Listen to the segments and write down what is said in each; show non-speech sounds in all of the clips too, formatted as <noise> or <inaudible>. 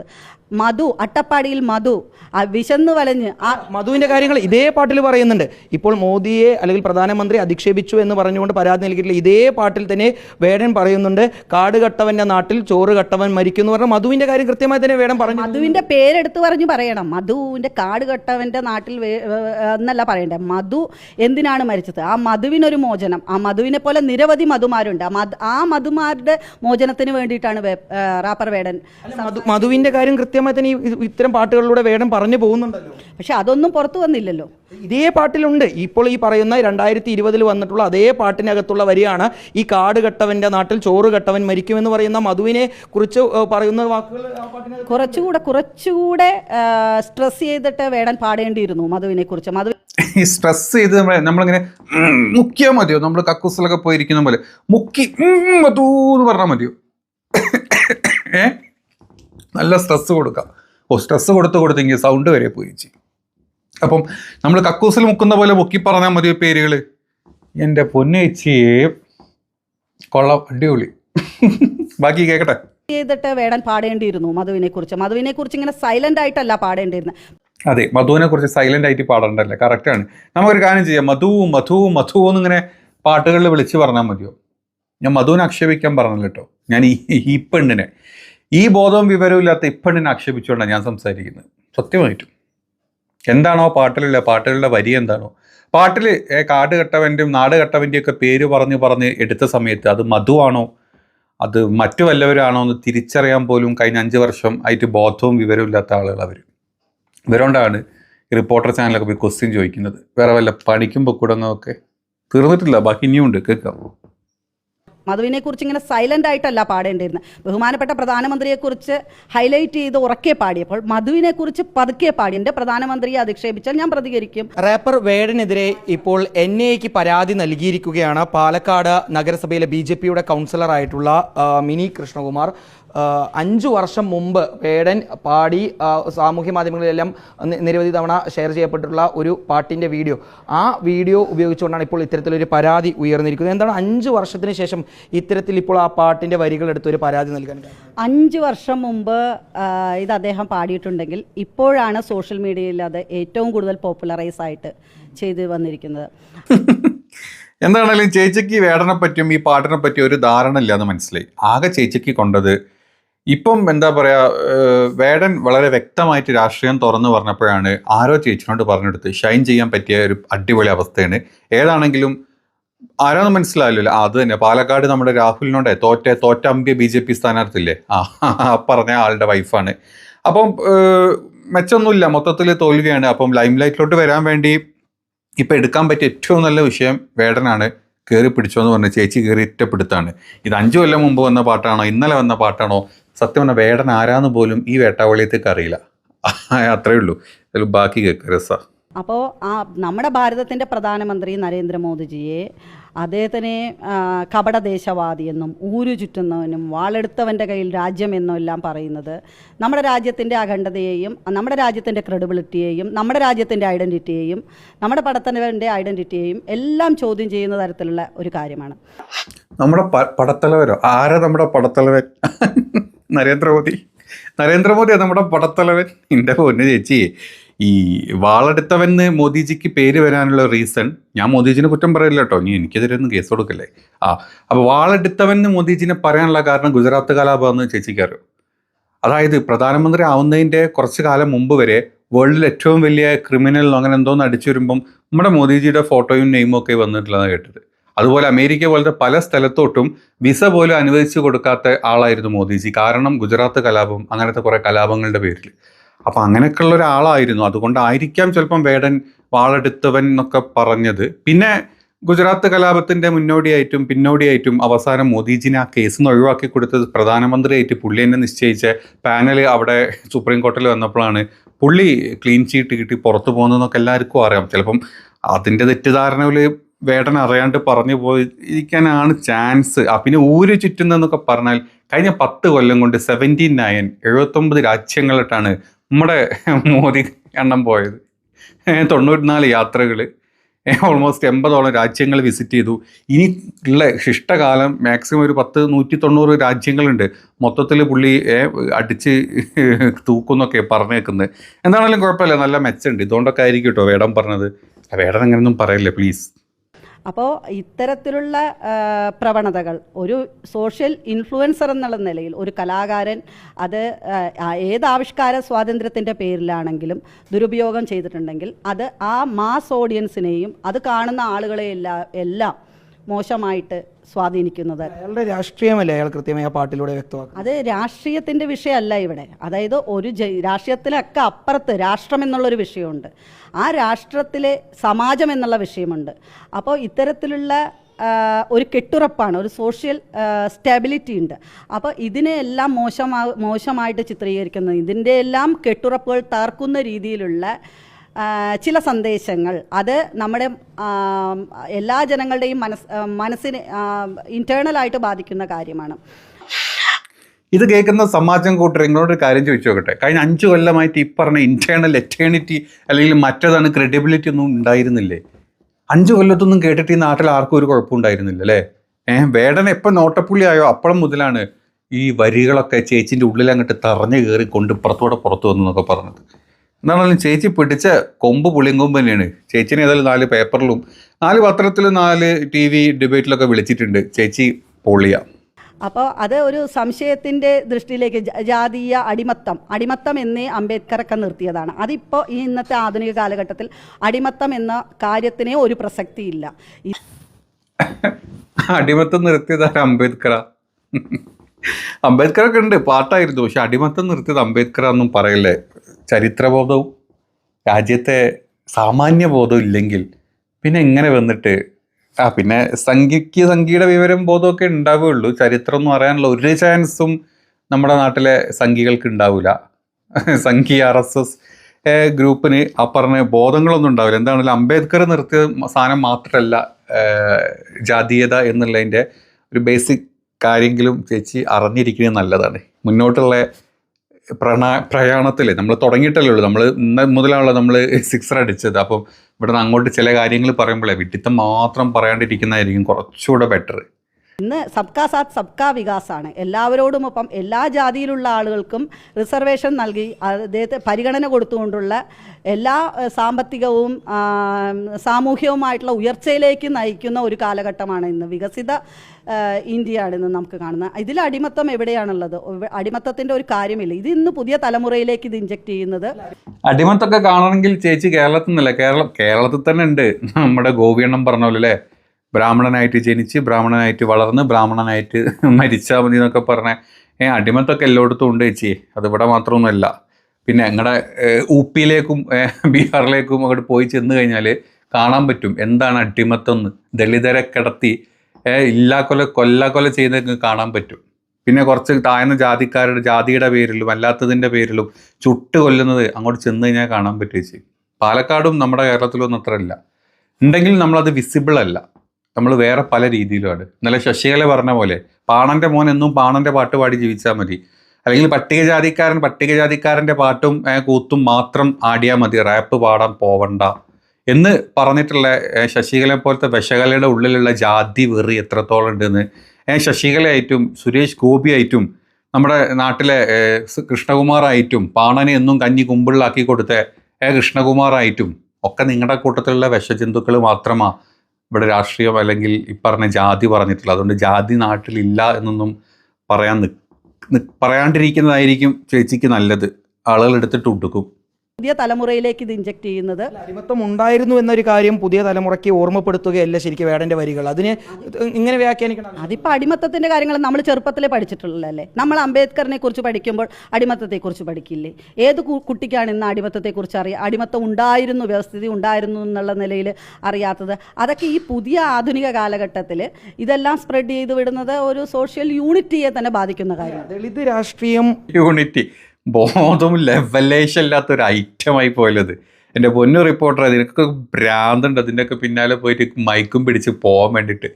പറയുന്നത് മധു അട്ടപ്പാടിയിൽ മധു ആ വിശന്ന് വലഞ്ഞ് ആ മധുവിന്റെ കാര്യങ്ങൾ ഇതേ പാട്ടിൽ പറയുന്നുണ്ട്. ഇപ്പോൾ മോദിയെ അല്ലെങ്കിൽ പ്രധാനമന്ത്രി അധിക്ഷേപിച്ചു എന്ന് പറഞ്ഞുകൊണ്ട് പരാതി നൽകിയിട്ടില്ല. ഇതേ പാട്ടിൽ തന്നെ വേടൻ പറയുന്നുണ്ട് കാട് കട്ടവന്റെ നാട്ടിൽ ചോറ് കട്ടവൻ മരിക്കും എന്ന് പറഞ്ഞാൽ മധുവിന്റെ കാര്യം കൃത്യമായി തന്നെ വേടൻ പറഞ്ഞു. മധുവിന്റെ പേരെടുത്ത് പറഞ്ഞു പറയണം. മധുവിന്റെ കാട് കട്ടവന്റെ നാട്ടിൽ എന്നല്ല പറയണ്ടേ. മധു എന്തിനാണ് മരിച്ചത്? ആ മധുവിനൊരു മോചനം. ആ മധുവിനെ പോലെ നിരവധി മധുമാരുണ്ട്. ആ മധുമാരുടെ മോചനത്തിന് വേണ്ടിയിട്ടാണ് റാപ്പർ വേടൻ അല്ല, മധുവിന്റെ കാര്യം കൃത്യമായി തന്നെ ഈ- ഇത്തരം പാട്ടുകളിലൂടെ വേണം പറഞ്ഞു പോകുന്നുണ്ടല്ലോ. പക്ഷെ അതൊന്നും പുറത്തു വന്നില്ലല്ലോ. ഇതേ പാട്ടിലുണ്ട്. ഇപ്പോൾ ഈ പറയുന്ന രണ്ടായിരത്തി ഇരുപതിൽ വന്നിട്ടുള്ള അതേ പാട്ടിനകത്തുള്ള വരിയാണ് ഈ കാട് കെട്ടവന്റെ നാട്ടിൽ ചോറ് കെട്ടവൻ മരിക്കുമെന്ന് പറയുന്ന മധുവിനെ കുറിച്ച് പറയുന്ന വാക്കുകൾ കുറച്ചുകൂടെ കുറച്ചുകൂടെ സ്ട്രെസ് ചെയ്തിട്ട് വേടൻ പാടേണ്ടിയിരുന്നു മധുവിനെ കുറിച്ച് മധു ഈ സ്ട്രെസ് ചെയ്ത് നമ്മൾ നമ്മളിങ്ങനെ മുക്കിയാൽ മതിയോ? നമ്മൾ കക്കൂസിലൊക്കെ പോയിരിക്കുന്ന പോലെ മുക്കി മധു എന്ന് പറഞ്ഞാൽ മതിയോ? ഏ? നല്ല സ്ട്രെസ് കൊടുക്കാം. ഓ സ്ട്രെസ് കൊടുത്ത് കൊടുത്തെങ്കിൽ സൗണ്ട് വരെ പോയി ചെയ്യും അപ്പം നമ്മൾ കക്കൂസിൽ മുക്കുന്ന പോലെ മുക്കി പറഞ്ഞാൽ മതി പേരുകൾ എന്റെ പൊന്നേച്ചിയെ കൊള്ളാം. അടിപൊളി. <laughs> ബാക്കി കേക്കട്ടെ? ചെയ്തിട്ട് വേടൻ പാടേണ്ടിയിരുന്നു മധുവിനെ കുറിച്ച് മധുവിനെ കുറിച്ച് ഇങ്ങനെ സൈലന്റ് ആയിട്ടല്ല പാടേണ്ടിയിരുന്നത് അതെ മധുവിനെ കുറിച്ച് സൈലന്റ് ആയിട്ട് പാടേണ്ടല്ലേ? കറക്റ്റ് ആണ്. നമുക്കൊരു കാര്യം ചെയ്യാം. മധു മധു മധു എന്നിങ്ങനെ പാട്ടുകളിൽ വിളിച്ച് പറഞ്ഞാൽ മതിയോ? ഞാൻ മധുവിനെ ആക്ഷേപിക്കാൻ പറഞ്ഞല്ലോ കേട്ടോ ഞാൻ ഈ ഈ പെണ്ണിനെ. ഈ ബോധവും വിവരവും ഇല്ലാത്ത ഈ പെണ്ണിനെ ആക്ഷേപിച്ചുകൊണ്ടാണ് ഞാൻ സംസാരിക്കുന്നത്. സത്യമായിട്ടും. എന്താണോ പാട്ടിലുള്ള പാട്ടുകളുടെ വരി എന്താണോ? പാട്ടിൽ കാട് കെട്ടവന്റെയും നാട് കെട്ടവന്റെയും ഒക്കെ പേര് പറഞ്ഞ് പറഞ്ഞ് എടുത്ത സമയത്ത് അത് മധുവാണോ? അത് മറ്റു വല്ലവരാണോ എന്ന് തിരിച്ചറിയാൻ പോലും കഴിഞ്ഞ അഞ്ച് വർഷം ആയിട്ട് ബോധവും വിവരവും ഇല്ലാത്ത ആളുകൾ അവർ ഇവരോണ്ടാണ് റിപ്പോർട്ടർ ചാനലൊക്കെ പോയി ക്വസ്റ്റ്യൻ ചോദിക്കുന്നത്. വേറെ വല്ല പണിക്കും ഒക്കെ? തീർന്നിട്ടില്ല. ബാക്കി ഇനിയുണ്ട് കേൾക്കാം. മധുവിനെ കുറിച്ച് ഇങ്ങനെ സൈലന്റ് ആയിട്ടല്ല പാടേണ്ടിയിരുന്നത്. ബഹുമാനപ്പെട്ട പ്രധാനമന്ത്രിയെ കുറിച്ച് ഹൈലൈറ്റ് ചെയ്ത് ഉറക്കെ പാടിയപ്പോൾ മധുവിനെ കുറിച്ച് പതുക്കെ പാടി. എന്റെ പ്രധാനമന്ത്രിയെ അധിക്ഷേപിച്ചാൽ ഞാൻ പ്രതികരിക്കും. റാപ്പർ വേടനെതിരെ ഇപ്പോൾ എൻ ഐക്ക് പരാതി നൽകിയിരിക്കുകയാണ് പാലക്കാട് നഗരസഭയിലെ ബി ജെ പിയുടെ മിനി കൃഷ്ണകുമാർ. അഞ്ചു വർഷം മുമ്പ് വേടൻ പാടി സാമൂഹ്യ മാധ്യമങ്ങളിലെല്ലാം നിരവധി തവണ ഷെയർ ചെയ്യപ്പെട്ടിട്ടുള്ള ഒരു പാട്ടിന്റെ വീഡിയോ. ആ വീഡിയോ ഉപയോഗിച്ചുകൊണ്ടാണ് ഇപ്പോൾ ഇത്തരത്തിലൊരു പരാതി ഉയർന്നിരിക്കുന്നത്. എന്താണ് അഞ്ച് വർഷത്തിന് ശേഷം ഇത്തരത്തിൽ ഇപ്പോൾ ആ പാട്ടിന്റെ വരികൾ എടുത്ത് ഒരു പരാതി നൽകാൻ അഞ്ച് വർഷം മുമ്പ് ഇത് അദ്ദേഹം പാടിയിട്ടുണ്ടെങ്കിൽ ഇപ്പോഴാണ് സോഷ്യൽ മീഡിയയിൽ അത് ഏറ്റവും കൂടുതൽ പോപ്പുലറൈസ് ആയിട്ട് ചെയ്ത് വന്നിരിക്കുന്നത്. <laughs> എന്താണെങ്കിലും ചേച്ചിക്ക് വേടനെ പറ്റിയും ഈ പാട്ടിനെ പറ്റിയും ഒരു ധാരണ ഇല്ലാന്ന് മനസ്സിലായി. ആകെ ചേച്ചിക്ക് കൊണ്ടത് ഇപ്പം എന്താ പറയാ വേടൻ വളരെ വ്യക്തമായിട്ട് രാഷ്ട്രീയം തുറന്നു പറഞ്ഞപ്പോഴാണ് ആരോ ചേച്ചിനോട് പറഞ്ഞെടുത്ത് ഷൈൻ ചെയ്യാൻ പറ്റിയ ഒരു അടിപൊളി അവസ്ഥയാണ്. ഏതാണെങ്കിലും ആരാന്ന് മനസ്സിലാവില്ലല്ലോ. ആ, അത് തന്നെ. പാലക്കാട് നമ്മുടെ രാഹുലിനോടെ തോറ്റ തോറ്റ അമ്പിയ ബി ജെ പി സ്ഥാനാർത്ഥില്ലേ ആ <laughs> പറഞ്ഞ ആളുടെ വൈഫാണ്. അപ്പം മെച്ചൊന്നുമില്ല. മൊത്തത്തിൽ തോൽവിയാണ്. അപ്പം ലൈം ലൈറ്റിലോട്ട് വരാൻ വേണ്ടി ഇപ്പം എടുക്കാൻ പറ്റിയ ഏറ്റവും നല്ല വിഷയം വേടനാണ് കയറി പിടിച്ചോ എന്ന് പറഞ്ഞ് ചേച്ചി കയറി ഇറ്റപ്പെടുത്താണ് ഇത് അഞ്ചു കൊല്ലം മുമ്പ് വന്ന പാട്ടാണോ ഇന്നലെ വന്ന പാട്ടാണോ സത്യം പറഞ്ഞാൽ വേടൻ ആരാന്ന് പോലും ഈ വേട്ടാവളിയത്തേക്ക് അറിയില്ല. <laughs> അത്രേ ഉള്ളൂ. അതിൽ ബാക്കി കേൾക്ക രസ. അപ്പോൾ ആ നമ്മുടെ ഭാരതത്തിന്റെ പ്രധാനമന്ത്രി നരേന്ദ്രമോദിജിയെ അദ്ദേഹത്തിനെ കപടദേശവാദിയെന്നും ഊരു ചുറ്റുന്നവനും വാളെടുത്തവന്റെ കയ്യിൽ രാജ്യം എന്നും എല്ലാം പറയുന്നത് നമ്മുടെ രാജ്യത്തിന്റെ അഖണ്ഡതയെയും നമ്മുടെ രാജ്യത്തിന്റെ ക്രെഡിബിലിറ്റിയെയും നമ്മുടെ രാജ്യത്തിന്റെ ഐഡന്റിറ്റിയെയും നമ്മുടെ പടത്തലവന്റെ ഐഡന്റിറ്റിയെയും എല്ലാം ചോദ്യം ചെയ്യുന്ന തരത്തിലുള്ള ഒരു കാര്യമാണ്. നമ്മുടെ പടത്തലവരോ? ആരാ നമ്മുടെ പടത്തലവൻ? <laughs> നരേന്ദ്രമോദി. നരേന്ദ്രമോദി നമ്മുടെ പടത്തലവൻ. എന്റെ പൊന്ന് ചേച്ചി ഈ വാളെടുത്തവന് മോദിജിക്ക് പേര് വരാനുള്ള റീസൺ ഞാൻ മോദിജിനെ കുറ്റം പറയില്ല കേട്ടോ നീ എനിക്കെതിരെ ഒന്നും കേസ് കൊടുക്കല്ലേ? ആ അപ്പോൾ വാളെടുത്തവന് മോദിജിനെ പറയാനുള്ള കാരണം ഗുജറാത്ത് കലാപമെന്ന് ചേച്ചിക്കറിയോ അതായത് പ്രധാനമന്ത്രി ആവുന്നതിന്റെ കുറച്ച് കാലം മുമ്പ് വരെ വേൾഡിൽ ഏറ്റവും വലിയ ക്രിമിനൽ അങ്ങനെ എന്തോന്ന് അടിച്ചു വരുമ്പം നമ്മുടെ മോദിജിയുടെ ഫോട്ടോയും നെയിമൊക്കെ വന്നിട്ടുള്ളതാണ് കേട്ടത്. അതുപോലെ അമേരിക്ക പോലത്തെ പല സ്ഥലത്തോട്ടും വിസ പോലും അനുവദിച്ചു കൊടുക്കാത്ത ആളായിരുന്നു മോദിജി. കാരണം ഗുജറാത്ത് കലാപം അങ്ങനത്തെ കുറേ കലാപങ്ങളുടെ പേരിൽ. അപ്പോൾ അങ്ങനെയൊക്കെയുള്ള ഒരാളായിരുന്നു. അതുകൊണ്ടായിരിക്കാം ചിലപ്പം വേടൻ വാളെടുത്തവൻ എന്നൊക്കെ പറഞ്ഞത്. പിന്നെ ഗുജറാത്ത് കലാപത്തിന്റെ മുന്നോടിയായിട്ടും പിന്നോടിയായിട്ടും അവസാനം മോദിജിനെ ആ കേസ് നിന്ന് ഒഴിവാക്കി കൊടുത്തത് പ്രധാനമന്ത്രിയായിട്ട് പുള്ളി എന്നെ നിശ്ചയിച്ച പാനൽ അവിടെ സുപ്രീം വന്നപ്പോഴാണ് പുള്ളി ക്ലീൻ ചീട്ട് കിട്ടി പുറത്തു പോകുന്നതെന്നൊക്കെ എല്ലാവർക്കും അറിയാം. ചിലപ്പം അതിന്റെ തെറ്റിദ്ധാരണയിൽ വേടൻ അറിയാണ്ട് പറഞ്ഞു പോയി ഇരിക്കാനാണ് ചാൻസ്. ആ പിന്നെ ഊര് ചുറ്റുന്നതെന്നൊക്കെ പറഞ്ഞാൽ കഴിഞ്ഞ പത്ത് കൊല്ലം കൊണ്ട് സെവന്റി നയൻ എഴുപത്തൊമ്പത് രാജ്യങ്ങളിട്ടാണ് നമ്മുടെ മോദി എണ്ണം പോയത്. തൊണ്ണൂറ്റിനാല് യാത്രകൾ ഓൾമോസ്റ്റ് എൺപതോളം രാജ്യങ്ങൾ വിസിറ്റ് ചെയ്തു. ഇനി ഉള്ള ശിഷ്ടകാലം മാക്സിമം ഒരു പത്ത് നൂറ്റി തൊണ്ണൂറ് രാജ്യങ്ങളുണ്ട്. മൊത്തത്തിൽ പുള്ളി അടിച്ച് തൂക്കുന്നൊക്കെ പറഞ്ഞേക്കുന്നത് എന്താണെങ്കിലും കുഴപ്പമില്ല നല്ല മെച്ചമുണ്ട് ഇതുകൊണ്ടൊക്കെ ആയിരിക്കും കേട്ടോ വേടം പറഞ്ഞത്. വേടം അങ്ങനെയൊന്നും പറയില്ലേ പ്ലീസ് അപ്പോൾ ഇത്തരത്തിലുള്ള പ്രവണതകൾ ഒരു സോഷ്യൽ ഇൻഫ്ലുവൻസർ എന്നുള്ള നിലയിൽ ഒരു കലാകാരൻ അത് ഏത് ആവിഷ്കാര സ്വാതന്ത്ര്യത്തിന്റെ പേരിലാണെങ്കിലും ദുരുപയോഗം ചെയ്തിട്ടുണ്ടെങ്കിൽ അത് ആ മാസ് ഓഡിയൻസിനെയും അത് കാണുന്ന ആളുകളെ എല്ലാം എല്ലാം മോശമായിട്ട് സ്വാധീനിക്കുന്നത്. അയാളുടെ രാഷ്ട്രീയമല്ലേ അയാൾ കൃത്യമായി ആ പാട്ടിലൂടെ വ്യക്തമാക്കുന്നത്? അത് രാഷ്ട്രീയത്തിന്റെ വിഷയമല്ല ഇവിടെ. അതായത് ഒരു ജ- രാഷ്ട്രീയത്തിലൊക്കെ അപ്പുറത്ത് രാഷ്ട്രം എന്നുള്ളൊരു വിഷയമുണ്ട്. ആ രാഷ്ട്രത്തിലെ സമാജം എന്നുള്ള വിഷയമുണ്ട്. അപ്പോൾ ഇത്തരത്തിലുള്ള ഒരു കെട്ടുറപ്പാണ് ഒരു സോഷ്യൽ സ്റ്റെബിലിറ്റി ഉണ്ട്. അപ്പോൾ ഇതിനെയെല്ലാം മോശമാ മോശമായിട്ട് ചിത്രീകരിക്കുന്നത് ഇതിന്റെ എല്ലാം കെട്ടുറപ്പുകൾ തകർക്കുന്ന രീതിയിലുള്ള ചില സന്ദേശങ്ങൾ. അത് നമ്മുടെ എല്ലാ ജനങ്ങളുടെയും മനസ് മനസ്സിന് ഇന്റേണലായിട്ട് ബാധിക്കുന്ന കാര്യമാണ്. ഇത് കേൾക്കുന്ന സമാജം കൂട്ടർ നിങ്ങളോട് ഒരു കാര്യം ചോദിച്ചു നോക്കട്ടെ. കഴിഞ്ഞ അഞ്ചു കൊല്ലമായിട്ട് ഈ പറഞ്ഞ ഇന്റേണൽ എറ്റേണിറ്റി അല്ലെങ്കിൽ മറ്റേതാണ് ക്രെഡിബിലിറ്റി ഒന്നും ഉണ്ടായിരുന്നില്ലേ? അഞ്ചു കൊല്ലത്തൊന്നും കേട്ടിട്ട് ഈ നാട്ടിൽ ആർക്കും ഒരു കുഴപ്പം ഉണ്ടായിരുന്നില്ല അല്ലേ? ഏഹ് വേടൻ എപ്പോൾ നോട്ടപ്പുള്ളി ആയോ അപ്പോഴും മുതലാണ് ഈ വരികളൊക്കെ ചേച്ചിന്റെ ഉള്ളിൽ അങ്ങോട്ട് തറഞ്ഞു കയറി കൊണ്ട് ഇപ്പുറത്തോടെ പുറത്തു വന്നു എന്നൊക്കെ പറഞ്ഞത്. എന്താണെങ്കിലും ചേച്ചി പിടിച്ച കൊമ്പ് പുളിങ്കൊമ്പ് തന്നെയാണ്. ചേച്ചിനെ ഏതായാലും നാല് പേപ്പറിലും നാല് പത്രത്തിലും നാല് ടി വി ഡിബേറ്റിലൊക്കെ വിളിച്ചിട്ടുണ്ട്. ചേച്ചി പൊളിയ. അപ്പോൾ അത് ഒരു സംശയത്തിന്റെ ദൃഷ്ടിയിലേക്ക് ജാതീയ അടിമത്തം അടിമത്തം എന്നേ അംബേദ്കറൊക്കെ നിർത്തിയതാണ്. അതിപ്പോൾ ഈ ഇന്നത്തെ ആധുനിക കാലഘട്ടത്തിൽ അടിമത്തം എന്ന കാര്യത്തിനെ ഒരു പ്രസക്തിയില്ല. അടിമത്തം നിർത്തിയതാണ് അംബേദ്കറ. അംബേദ്കറൊക്കെ ഉണ്ട് പാട്ടായിരുന്നു പക്ഷെ അടിമത്തം നിർത്തിയത് അംബേദ്കർ എന്നും പറയല്ലേ? ചരിത്രബോധവും രാജ്യത്തെ സാമാന്യ ബോധവും ഇല്ലെങ്കിൽ പിന്നെ എങ്ങനെ വന്നിട്ട്? ആ പിന്നെ സംഖ്യയ്ക്ക് സംഖ്യയുടെ വിവരം ബോധമൊക്കെ ഉണ്ടാവുകയുള്ളൂ. ചരിത്രം എന്ന് പറയാനുള്ള ഒരു ചാൻസും നമ്മുടെ നാട്ടിലെ സംഖ്യകൾക്ക് ഉണ്ടാവില്ല. സംഖ്യ ആർ എസ് എസ് ഗ്രൂപ്പിന് ആ ബോധങ്ങളൊന്നും ഉണ്ടാവില്ല. എന്താണെങ്കിലും അംബേദ്കർ നിർത്തിയ സാധനം മാത്രമല്ല ജാതീയത എന്നുള്ളതിന്റെ ഒരു ബേസിക് കാര്യമെങ്കിലും ചേച്ചി അറിഞ്ഞിരിക്കുന്നത് നല്ലതാണ്. മുന്നോട്ടുള്ള പ്രണ പ്രയാണത്തിൽ നമ്മൾ തുടങ്ങിയിട്ടല്ലേ ഉള്ളൂ. നമ്മൾ ഇന്ന് മുതലാണല്ലോ നമ്മൾ സിക്സർ അടിച്ചത്. അപ്പം ഇവിടെ നിന്ന് അങ്ങോട്ട് ചില കാര്യങ്ങൾ പറയുമ്പോഴേ വിട്ടിത്തം മാത്രം പറയാണ്ടിരിക്കുന്നതായിരിക്കും കുറച്ചുകൂടെ ബെറ്റർ ഇന്ന് സബ്കാ സാത്ത് സബ്കാ വികാസാണ്. എല്ലാവരോടും ഒപ്പം എല്ലാ ജാതിയിലുള്ള ആളുകൾക്കും റിസർവേഷൻ നൽകി അദ്ദേഹത്തെ പരിഗണന കൊടുത്തുകൊണ്ടുള്ള എല്ലാ സാമ്പത്തികവും സാമൂഹികവുമായിട്ടുള്ള ഉയർച്ചയിലേക്ക് നയിക്കുന്ന ഒരു കാലഘട്ടമാണ് ഇന്ന് വികസിത ഇന്ത്യയാണ് ഇന്ന് നമുക്ക് കാണുന്നത്. ഇതിൽ അടിമത്തം എവിടെയാണുള്ളത്? അടിമത്തത്തിന്റെ ഒരു കാര്യമില്ല. ഇത് ഇന്ന് പുതിയ തലമുറയിലേക്ക് ഇത് ഇഞ്ചക്ട് ചെയ്യുന്നത്. അടിമത്തൊക്കെ കാണണമെങ്കിൽ ചേച്ചി കേരളത്തിൽ നിന്നല്ല? കേരളം കേരളത്തിൽ തന്നെ ഉണ്ട്. നമ്മുടെ ഗോപിയണ്ണം പറഞ്ഞ പോലെ അല്ലേ? ബ്രാഹ്മണനായിട്ട് ജനിച്ച് ബ്രാഹ്മണനായിട്ട് വളർന്ന് ബ്രാഹ്മണനായിട്ട് <laughs> മരിച്ചാൽ മതി എന്നൊക്കെ പറഞ്ഞ. ഏ അടിമത്തൊക്കെ എല്ലായിടത്തും ഉണ്ട് ചേച്ചി. അതിവിടെ മാത്രമൊന്നുമല്ല. പിന്നെ ഞങ്ങളുടെ ഊപ്പിയിലേക്കും ബീഹാറിലേക്കും അങ്ങോട്ട് പോയി ചെന്ന് കഴിഞ്ഞാൽ കാണാൻ പറ്റും എന്താണ് അടിമത്തം എന്ന് ദളിതരെ കിടത്തി ഇല്ലാ കൊല കൊല്ല കൊല ചെയ്യുന്നതൊക്കെ കാണാൻ പറ്റും. പിന്നെ കുറച്ച് താഴ്ന്ന ജാതിക്കാരുടെ ജാതിയുടെ പേരിലും അല്ലാത്തതിന്റെ പേരിലും ചുട്ട് കൊല്ലുന്നത് അങ്ങോട്ട് ചെന്ന് കഴിഞ്ഞാൽ കാണാൻ പറ്റും ചേച്ചി. പാലക്കാടും നമ്മുടെ കേരളത്തിലൊന്നും അത്ര ഇല്ല ഉണ്ടെങ്കിൽ നമ്മളത് വിസിബിൾ അല്ല. നമ്മൾ വേറെ പല രീതിയിലുമാണ് ഇന്നലെ ശശികല പറഞ്ഞ പോലെ പാണന്റെ മോൻ എന്നും പാണന്റെ പാട്ട് പാടി ജീവിച്ചാൽ മതി. അല്ലെങ്കിൽ പട്ടികജാതിക്കാരൻ പട്ടികജാതിക്കാരന്റെ പാട്ടും കൂത്തും മാത്രം ആടിയാൽ മതി റാപ്പ് പാടാൻ പോവണ്ട എന്ന് പറഞ്ഞിട്ടുള്ള ശശികല പോലത്തെ വിശകലയുടെ ഉള്ളിലുള്ള ജാതി വെറി എത്രത്തോളം ഉണ്ടെന്ന് ശശികലയായിട്ടും സുരേഷ് ഗോപിയായിട്ടും നമ്മുടെ നാട്ടിലെ കൃഷ്ണകുമാറായിട്ടും പാണനെ എന്നും കഞ്ഞി കുമ്പിളിലാക്കി കൊടുത്ത കൃഷ്ണകുമാറായിട്ടും ഒക്കെ നിങ്ങളുടെ കൂട്ടത്തിലുള്ള വിഷജന്തുക്കൾ മാത്രമാ ഇവിടെ രാഷ്ട്രീയം അല്ലെങ്കിൽ ഇപ്പറഞ്ഞ പറഞ്ഞ ജാതി പറഞ്ഞിട്ടില്ല. അതുകൊണ്ട് ജാതി നാട്ടിലില്ല എന്നൊന്നും പറയാൻ പറയാണ്ടിരിക്കുന്നതായിരിക്കും ചേച്ചിക്ക് നല്ലത്. ആളുകൾ എടുത്തിട്ട് ഉടുക്കും. പുതിയ തലമുറയിലേക്ക് ഇത് ഇഞ്ചക്ട് ചെയ്യുന്നത്. അടിമത്തം ഉണ്ടായിരുന്നു എന്നൊരു കാര്യം പുതിയ തലമുറയ്ക്ക് ഓർമ്മപ്പെടുത്തുകയല്ല ശരിക്കും വേടന്റെ വരികൾ. അതിന് ഇങ്ങനെ വ്യാഖ്യാനിക്കണം. അതിപ്പോൾ അടിമത്തത്തിന്റെ കാര്യങ്ങൾ നമ്മൾ ചെറുപ്പത്തിലെ പഠിച്ചിട്ടുള്ളതല്ലേ? നമ്മൾ അംബേദ്കറിനെ കുറിച്ച് പഠിക്കുമ്പോൾ അടിമത്തത്തെക്കുറിച്ച് പഠിക്കില്ലേ? ഏത് കുട്ടിക്കാണ് ഇന്ന് അടിമത്തത്തെക്കുറിച്ച് അറിയാം? അടിമത്തം ഉണ്ടായിരുന്നു വ്യവസ്ഥിതി ഉണ്ടായിരുന്നു എന്നുള്ള നിലയിൽ അറിയാത്തത്. അതൊക്കെ ഈ പുതിയ ആധുനിക കാലഘട്ടത്തിൽ ഇതെല്ലാം സ്പ്രെഡ് ചെയ്ത് വിടുന്നത് ഒരു സോഷ്യൽ യൂണിറ്റിയെ തന്നെ ബാധിക്കുന്ന കാര്യമാണ്. ദളിത് രാഷ്ട്രീയം യൂണിറ്റി ബോധവും ലെവലേഷൻ ഇല്ലാത്ത ഒരു ഐറ്റമായി പോയത് എന്റെ പൊന്നു റിപ്പോർട്ടർ അതിനൊക്കെ ഭ്രാന്തുണ്ട്. അതിന്റെയൊക്കെ പിന്നാലെ പോയിട്ട് മൈക്കും പിടിച്ച് പോകാൻ വേണ്ടിയിട്ട്.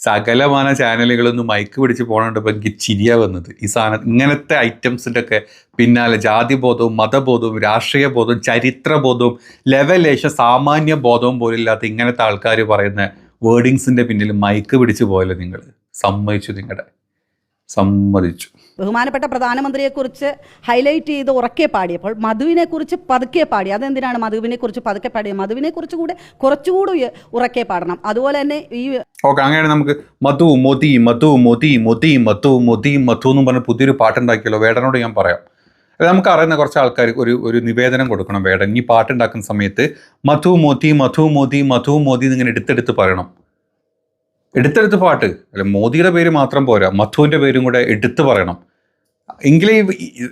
സകലമാന ചാനലുകളൊന്നും മൈക്ക് പിടിച്ച് പോകണുണ്ട് ഇപ്പം എനിക്ക് ചിരിയ വന്നത്. ഈ സാധനം ഇങ്ങനത്തെ ഐറ്റംസിന്റെ ഒക്കെ പിന്നാലെ ജാതിബോധവും മതബോധവും രാഷ്ട്രീയ ബോധവും ചരിത്രബോധവും ലെവലേഷ സാമാന്യ ബോധവും പോലും ഇല്ലാത്ത ഇങ്ങനത്തെ ആൾക്കാർ പറയുന്ന വേർഡിങ്സിന്റെ പിന്നിൽ മൈക്ക് പിടിച്ച് പോയല്ലോ നിങ്ങൾ? സമ്മതിച്ചു നിങ്ങളുടെ. സമ്മതിച്ചു. ബഹുമാനപ്പെട്ട പ്രധാനമന്ത്രിയെക്കുറിച്ച് ഹൈലൈറ്റ് ചെയ്ത് ഉറക്കെ പാടിയപ്പോൾ മധുവിനെ കുറിച്ച് പതുക്കെ പാടി. അതെന്തിനാണ് മധുവിനെ കുറിച്ച് പതുക്കെ പാടിയത്? മധുവിനെക്കുറിച്ച് കൂടെ കുറച്ചുകൂടി ഉറക്കെ പാടണം. അതുപോലെ തന്നെ ഈ ഓക്കെ അങ്ങനെ നമുക്ക് മധു മൊതി മധു മൊതി മൊതി മധു മൊതി മധു എന്നും പറഞ്ഞ് പുതിയൊരു പാട്ടുണ്ടാക്കിയല്ലോ. വേടനോട് ഞാൻ പറയാം. നമുക്ക് അറിയുന്ന കുറച്ച് ആൾക്കാർ ഒരു ഒരു നിവേദനം കൊടുക്കണം വേടൻ. ഈ പാട്ടുണ്ടാക്കുന്ന സമയത്ത് മധു മോതി മധു മോതി മധു മോതി എന്നിങ്ങനെ എടുത്തെടുത്ത് പറയണം. എടുത്തെടുത്ത് പാട്ട്. അല്ല മോദിയുടെ പേര് മാത്രം പോരാ മധുവിന്റെ പേരും കൂടെ എടുത്ത് പറയണം. എങ്കിലേ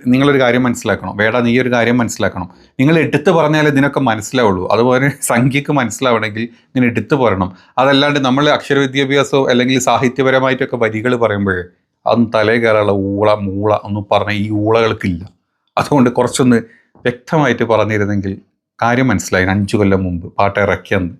നിങ്ങളൊരു കാര്യം മനസ്സിലാക്കണം. വേട നീ ഒരു കാര്യം മനസ്സിലാക്കണം. നിങ്ങൾ എടുത്ത് പറഞ്ഞാലേ ഇതിനൊക്കെ മനസ്സിലാവുള്ളൂ. അതുപോലെ സംഖ്യക്ക് മനസ്സിലാവണമെങ്കിൽ ഇങ്ങനെ എടുത്ത് പറയണം. അതല്ലാണ്ട് നമ്മൾ അക്ഷര വിദ്യാഭ്യാസമോ അല്ലെങ്കിൽ സാഹിത്യപരമായിട്ടൊക്കെ വരികൾ പറയുമ്പോൾ അതൊന്നും തലേ കയറാനുള്ള ഊള മൂള ഒന്നും പറഞ്ഞ ഈ ഊളകൾക്കില്ല. അതുകൊണ്ട് കുറച്ചൊന്ന് വ്യക്തമായിട്ട് പറഞ്ഞിരുന്നെങ്കിൽ കാര്യം മനസ്സിലായി. അഞ്ചു കൊല്ലം മുമ്പ് പാട്ട് ഇറക്കിയെന്ന്.